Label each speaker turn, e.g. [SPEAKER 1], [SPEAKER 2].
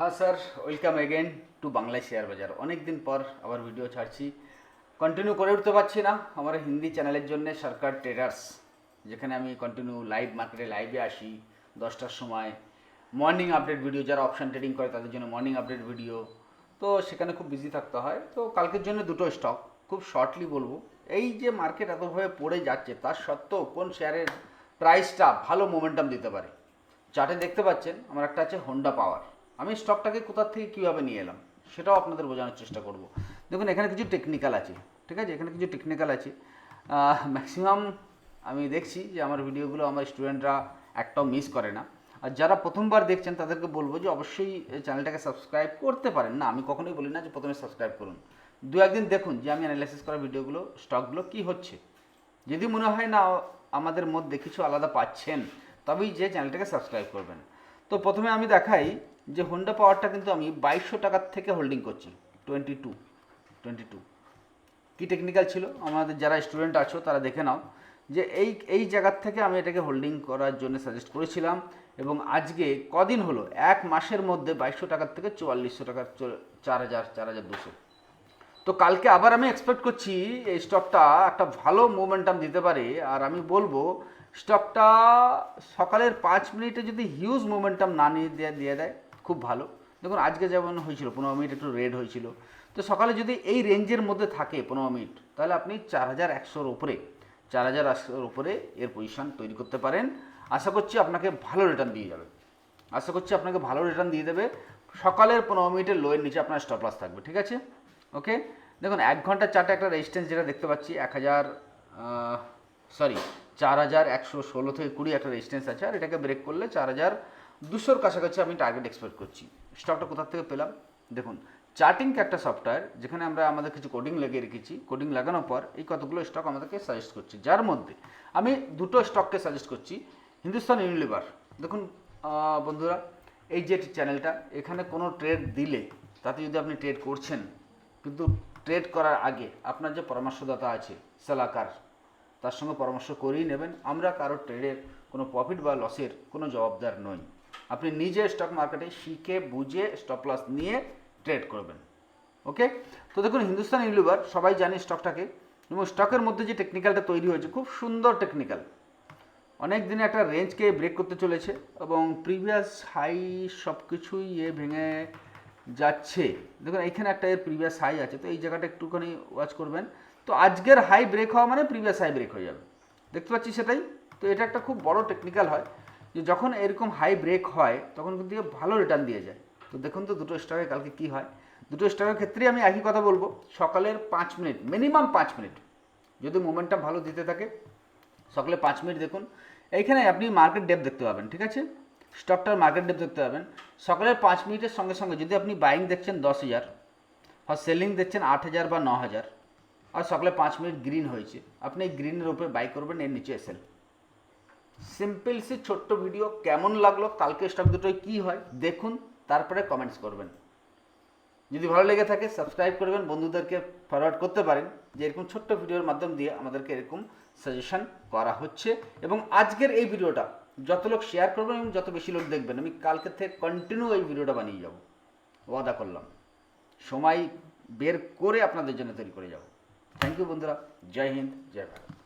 [SPEAKER 1] হ্যাঁ sir welcome again to Bangla share বাজার অনেক দিন পর আবার ভিডিও ছাড়ছি। কন্টিনিউ করে উঠতে পারছি না। আমার হিন্দি চ্যানেলের জন্য সরকার ট্রেডার্স যেখানে আমি কন্টিনিউ লাইভ মার্কেটে লাইভে আসি, দশটার সময়। মর্নিং আপডেট ভিডিও যারা অপশান ট্রেডিং করে তাদের জন্য মর্নিং আপডেট ভিডিও তো সেখানে খুব বিজি থাকতে হয়। তো কালকের জন্য দুটো স্টক খুব শর্টলি বলব। এই যে মার্কেট এতভাবে পড়ে যাচ্ছে, তার সত্ত্বেও কোন শেয়ারের প্রাইসটা ভালো মোমেন্টাম দিতে পারে? চার্টে দেখতে পাচ্ছেন, আমার একটা আছে হোন্ডা পাওয়ার আমি স্টকটাকে কোথার থেকে কীভাবে নিয়ে এলাম, সেটাও আপনাদের বোঝানোর চেষ্টা করব। দেখুন, এখানে কিছু টেকনিক্যাল আছে, ঠিক আছে? এখানে কিছু টেকনিক্যাল আছে। ম্যাক্সিমাম আমি দেখছি যে আমার ভিডিওগুলো আমার স্টুডেন্টরা একটাও মিস করে না। আর যারা প্রথমবার দেখছেন, তাদেরকে বলব যে অবশ্যই চ্যানেলটাকে সাবস্ক্রাইব করতে পারেন। না, আমি কখনোই বলি না যে প্রথমে সাবস্ক্রাইব করুন। দু একদিন দেখুন যে আমি অ্যানালাইসিস করা ভিডিওগুলো, স্টকগুলো কী হচ্ছে। যদি মনে হয় না আমাদের মধ্যে কিছু আলাদা পাচ্ছেন, তবেই যে চ্যানেলটাকে সাবস্ক্রাইব করবেন। তো প্রথমে আমি দেখাই যে হোন্ডা পাওয়ারটা কিন্তু আমি বাইশশো টাকার থেকে হোল্ডিং করছি টোয়েন্টি টু টোয়েন্টি টু কী টেকনিক্যাল ছিল? আমাদের যারা স্টুডেন্ট আছো, তারা দেখে নাও যে এই এই জায়গার থেকে আমি এটাকে হোল্ডিং করার জন্য সাজেস্ট করেছিলাম এবং আজকে কদিন হলো? এক মাসের মধ্যে বাইশশো টাকার থেকে চুয়াল্লিশশো টাকার চার হাজার চার হাজার দুশো। তো কালকে আবার আমি এক্সপেক্ট করছি এই স্টকটা একটা ভালো মোমেন্টাম দিতে পারে, আর আমি বলব স্টকটা সকালের পাঁচ মিনিটে যদি হিউজ মোমেন্টাম না নিয়ে দিয়ে দেয় খুব ভালো। দেখুন, আজকে যেমন হয়েছিল, পনেরো মিনিট একটু রেড হয়েছিল। তো সকালে যদি এই রেঞ্জের মধ্যে থাকে পনেরো মিনিট, তাহলে আপনি চার হাজার একশোর ওপরে চার হাজার একশোর ওপরে এর পজিশন তৈরি করতে পারেন। আশা করছি আপনাকে ভালো রিটার্ন দিয়ে যাবে। আশা করছি আপনাকে ভালো রিটার্ন দিয়ে দেবে। সকালের পনেরো মিনিটের লোয়ের নিচে আপনার স্টপ লস থাকবে, ঠিক আছে? ওকে দেখুন, এক ঘণ্টার চারটে একটা রেজিস্ট্যান্স যেটা দেখতে পাচ্ছি, এক হাজার সরি চার হাজার একশো ষোলো থেকে কুড়ি একটা রেজিস্ট্যান্স আছে, আর এটাকে ব্রেক করলে চার হাজার দুশোর কাছাকাছি আমি টার্গেট এক্সপেক্ট করছি। স্টকটা কোথা থেকে পেলাম? দেখুন চার্টিং একটা সফটওয়্যার যেখানে আমরা আমাদের কিছু কোডিং লাগিয়ে রেখেছি। কোডিং লাগানোর পর এই কতগুলো স্টক আমাদেরকে সাজেস্ট করছে। যার মধ্যে আমি দুটো স্টককে সাজেস্ট করছি হিন্দুস্তান ইউনিলিভার দেখুন বন্ধুরা, এই যে চ্যানেলটা এখানে কোনো ট্রেড দিলে, তাতে যদি আপনি ট্রেড করছেন, কিন্তু ট্রেড করার আগে আপনার যে পরামর্শদাতা আছে সালাকার তার সঙ্গে পরামর্শ করেই নেবেন। আমরা কারও ট্রেডের কোনো প্রফিট বা লসের কোনো জবাবদার নই। আপনি নিজে স্টক মার্কেটে শিখে, বুঝে স্টপ লস নিয়ে ট্রেড করবেন। ওকে তো দেখুন, হিন্দুস্তান ইউনিলিভার সবাই জানে স্টকটাকে এবং স্টকের মধ্যে যে টেকনিক্যালটা তৈরি হয়েছে, খুব সুন্দর টেকনিক্যাল অনেক দিনে একটা রেঞ্জকে ব্রেক করতে চলেছে এবং প্রিভিয়াস হাই সব কিছুই এ ভেঙে যাচ্ছে। দেখুন, এইখানে একটা এর প্রিভিয়াস হাই আছে, তো এই জায়গাটা একটুখানি ওয়াচ করবেন। তো আজকের হাই ব্রেক হওয়া মানে প্রিভিয়াস হাই ব্রেক হয়ে যাবে। দেখতে পাচ্ছি সেটাই। তো এটা একটা খুব বড় টেকনিক্যাল হয়। যে যখন এরকম হাই ব্রেক হয়, তখন কিন্তু ভালো রিটার্ন দিয়ে যায়। তো দেখুন তো দুটো স্টকে কালকে কী হয়? দুটো স্টকের ক্ষেত্রেই আমি একই কথা বলব, সকালের পাঁচ মিনিট মিনিমাম পাঁচ মিনিট যদি মোমেন্টটা ভালো দিতে থাকে, সকালে পাঁচ মিনিট দেখুন, এইখানে আপনি মার্কেট ডেপ দেখতে পাবেন, ঠিক আছে? স্টকটার মার্কেট ডেপ দেখতে পাবেন। সকালের পাঁচ মিনিটের সঙ্গে সঙ্গে যদি আপনি বাইং দেখছেন দশ হাজার আর সেলিং দেখছেন আট হাজার বা ন হাজার, আর সকালে পাঁচ মিনিট গ্রিন হয়েছে, আপনি এই গ্রিনের উপরে বাই করবেন, এর নিচে এসেল সিম্পল সে ছোট্ট ভিডিও কেমন লাগল, কালকে স্টক দুটোয় কী হয়, দেখুন, তারপরে কমেন্টস করবেন। যদি ভালো লেগে থাকে সাবস্ক্রাইব করবেন, বন্ধুদেরকে ফরওয়ার্ড করতে পারেন, যে এরকম ছোট্ট ভিডিওর মাধ্যম দিয়ে আমাদেরকে এরকম সাজেশন করা হচ্ছে। এবং আজকের এই ভিডিওটা, যত লোক শেয়ার করবেন এবং যত বেশি লোক দেখবেন, আমি কালকে থেকে কন্টিনিউ এই ভিডিওটা বানিয়ে যাব। ওয়াদা করলাম। সময় বের করে আপনাদের জন্য তৈরি করে যাব। থ্যাংক ইউ বন্ধুরা। জয় হিন্দ, জয় ভারত।